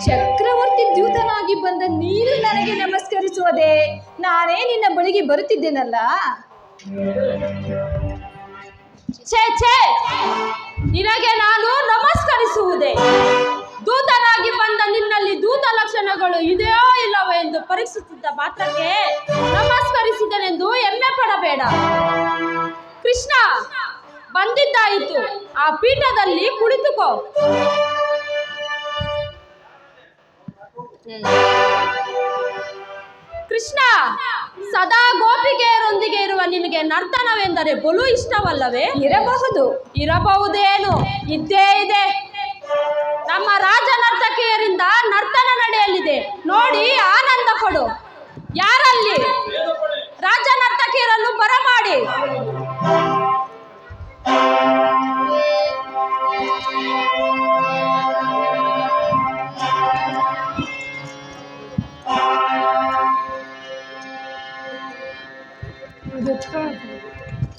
ಚಕ್ರವರ್ತಿ ದ್ಯೂತನಾಗಿ ಬಂದ ನೀನು ನನಗೆ ನಮಸ್ಕರಿಸುವುದೇ. ನಾನೇ ನಿನ್ನ ಬಳಿಗೆ ಬರುತ್ತಿದ್ದೇನಲ್ಲ? ಛೇ ಛೇ! ನಿನಗೆ ನಾನು ನಮಸ್ಕರಿಸುವುದೇ. ದೂತನಾಗಿ ಬಂದ ನಿನ್ನಲ್ಲಿ ದೂತ ಲಕ್ಷಣಗಳು ಇದೆಯೋ ಇಲ್ಲವೋ ಎಂದು ಪರೀಕ್ಷಿಸುತ್ತಿದ್ದ ಮಾತ್ರಕ್ಕೆ ನಮಸ್ಕರಿಸಿದನೆಂದು ಹೆಮ್ಮೆ ಪಡಬೇಡ. ಕೃಷ್ಣ, ಬಂದಿದ್ದಾಯಿತು. ಆ ಪೀಠದಲ್ಲಿ ಕುಳಿತುಕೋ. ಕೃಷ್ಣ ಸದಾ ಗೋಪಿಕೆಯರೊಂದಿಗೆ ಇರುವ ನಿನಗೆ ನರ್ತನವೆಂದರೆ ಬಲು ಇಷ್ಟವಲ್ಲವೇ? ಇರಬಹುದು. ಇರಬಹುದೇನು? ಇದ್ದೇ ಇದೆ. ನಮ್ಮ ರಾಜ ನರ್ತಕಿಯರಿಂದ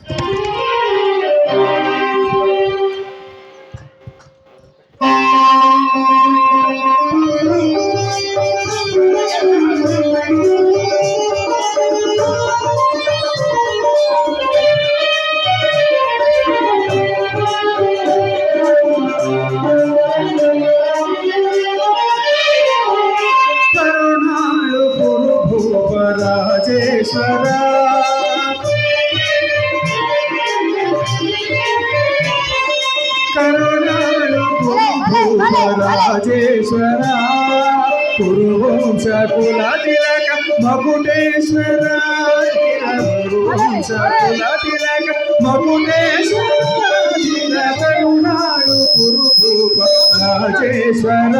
Música కరుణాళేశ్వర పురువంశ కుల తిలక మకుటేశ్వర పురువంశ కుల తిలక మకుటేశ్వర కరుణాళు పురుభూప రాజేశ్వర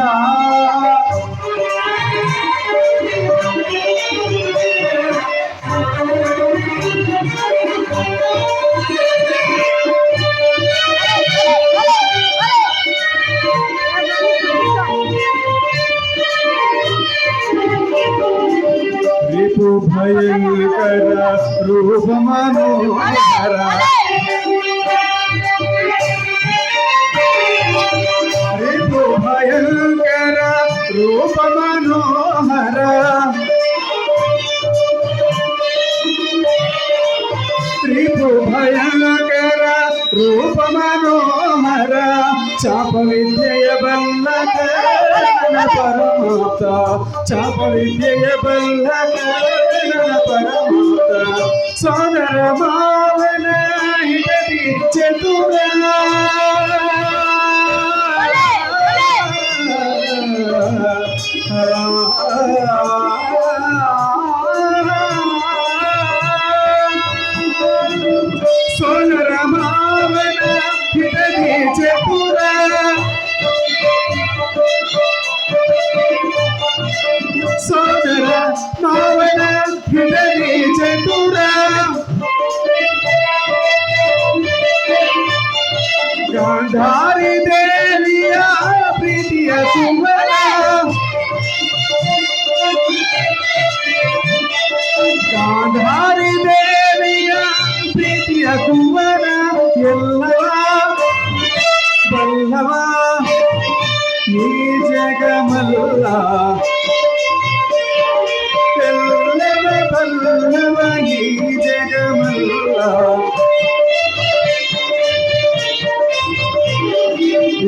భయంకర రూపమను రేపు భయంకర రూపమనోహర త్రిపు భయంకర రూపమనోహర చాప విద్యయ బల్ల పరమాత చాప విద్యయ బల్ల భావన చతురా సోనర భావన చతురా సోదర భావన చతురా ಸೋದರ ಮಾವನ ಹಿಡದಿ ಚತುರ ಗಾಂಧಾರಿ ದೇವಿಯ ಪ್ರೀತಿಯ ಸುವರ ಗಾಂಧಾರಿ ದೇವಿಯ ಪ್ರೀತಿಯ ಕುವರ ಎಲ್ಲವ ಬಲ್ಲವ ಈ ಜಗಮಲ್ಲ ಎಲ್ಲವ ಬಲ್ಲವ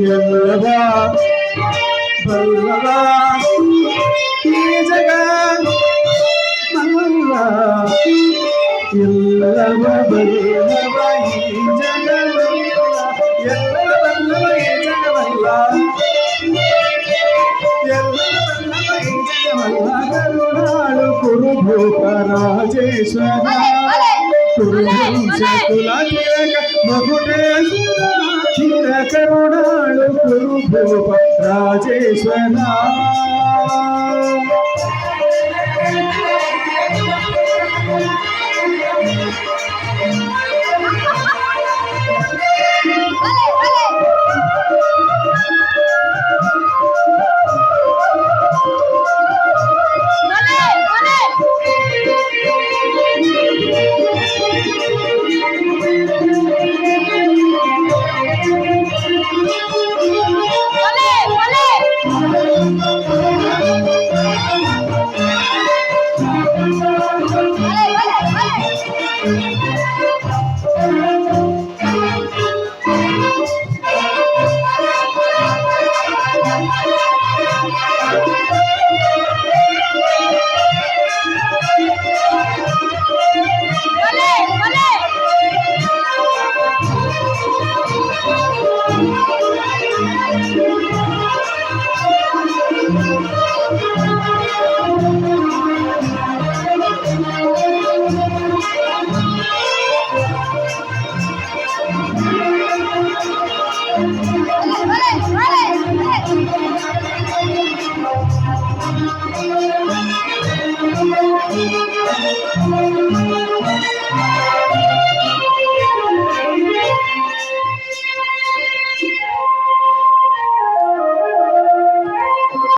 బల్లవా బల్లవా తీజగా మల్ల ఎల్లవ బల్లవ ఈ జగవల్ల ఎల్లవ బల్లవ ఈ రాజేశ్వర కురుభూత కుల తిలక క్షీర కరుణాళు గురు భూప Thank you.